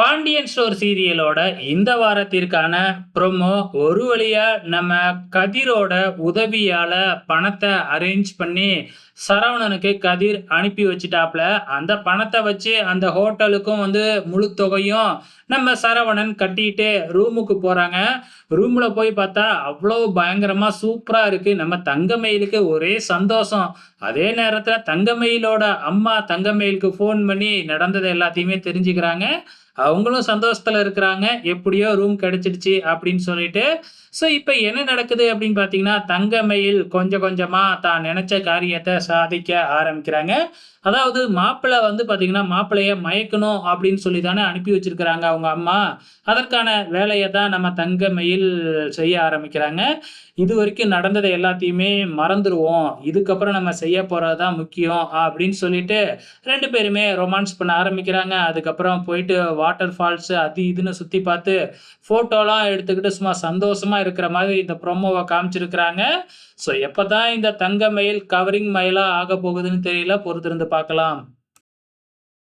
Pandian store சீரியலோட இந்த வாரத்திற்கான promo ஒரு வழியா நம்ம கதிரோட உதவியால பணத்தை அரேஞ்ச் பண்ணி சரவணனுக்கு கதிர் அனுப்பி வச்சுட்டாப்ல. அந்த பணத்தை வச்சு அந்த ஹோட்டலுக்கும் வந்து முழு தொகையும் நம்ம சரவணன் கட்டிட்டு ரூமுக்கு போறாங்க. ரூமில் போய் பார்த்தா அவ்வளோ பயங்கரமாக சூப்பராக இருக்கு. நம்ம தங்கமயிலுக்கு ஒரே சந்தோஷம். அதே நேரத்தில் தங்கமயிலோட அம்மா தங்கமயிலுக்கு ஃபோன் பண்ணி நடந்தது எல்லாத்தையுமே தெரிஞ்சுக்கிறாங்க. அவங்களும் சந்தோஷத்தில் இருக்கிறாங்க. எப்படியோ ரூம் கிடைச்சிடுச்சு அப்படின்னு சொல்லிட்டு. ஸோ இப்போ என்ன நடக்குது அப்படின்னு பார்த்தீங்கன்னா தங்கமயில் கொஞ்சம் கொஞ்சமாக தான் நினச்ச காரியத்தை சாதிக்க ஆரம்பிக்கிறாங்க. அதாவது மாப்பிள்ளை வந்து பார்த்தீங்கன்னா மாப்பிள்ளைய மயக்கணும் அப்படின்னு சொல்லி தானே அனுப்பி வச்சிருக்கிறாங்க அவங்க அம்மா. அதற்கான வேலையை தான் நம்ம தங்கமயில் செய்ய ஆரம்பிக்கிறாங்க. இது வரைக்கும் நடந்ததை எல்லாத்தையுமே மறந்துடுவோம் இதுக்கப்புறம் நம்ம செய்ய போகிறது தான் முக்கியம் அப்படின்னு சொல்லிட்டு ரெண்டு பேருமே ரொமான்ஸ் பண்ண ஆரம்பிக்கிறாங்க. அதுக்கப்புறம் போயிட்டு வாட்டர் ஃபால்ஸ் அது இதுன்னு சுற்றி பார்த்து ஃபோட்டோலாம் எடுத்துக்கிட்டு சும்மா சந்தோஷமா இருக்கிற மாதிரி இந்த ப்ரொமோவை காமிச்சிருக்கிறாங்க. ஸோ எப்போ தான் இந்த தங்க மயில் கவரிங் மயிலாக ஆக போகுதுன்னு தெரியல பொறுத்திருந்து பார்க்கலாம்.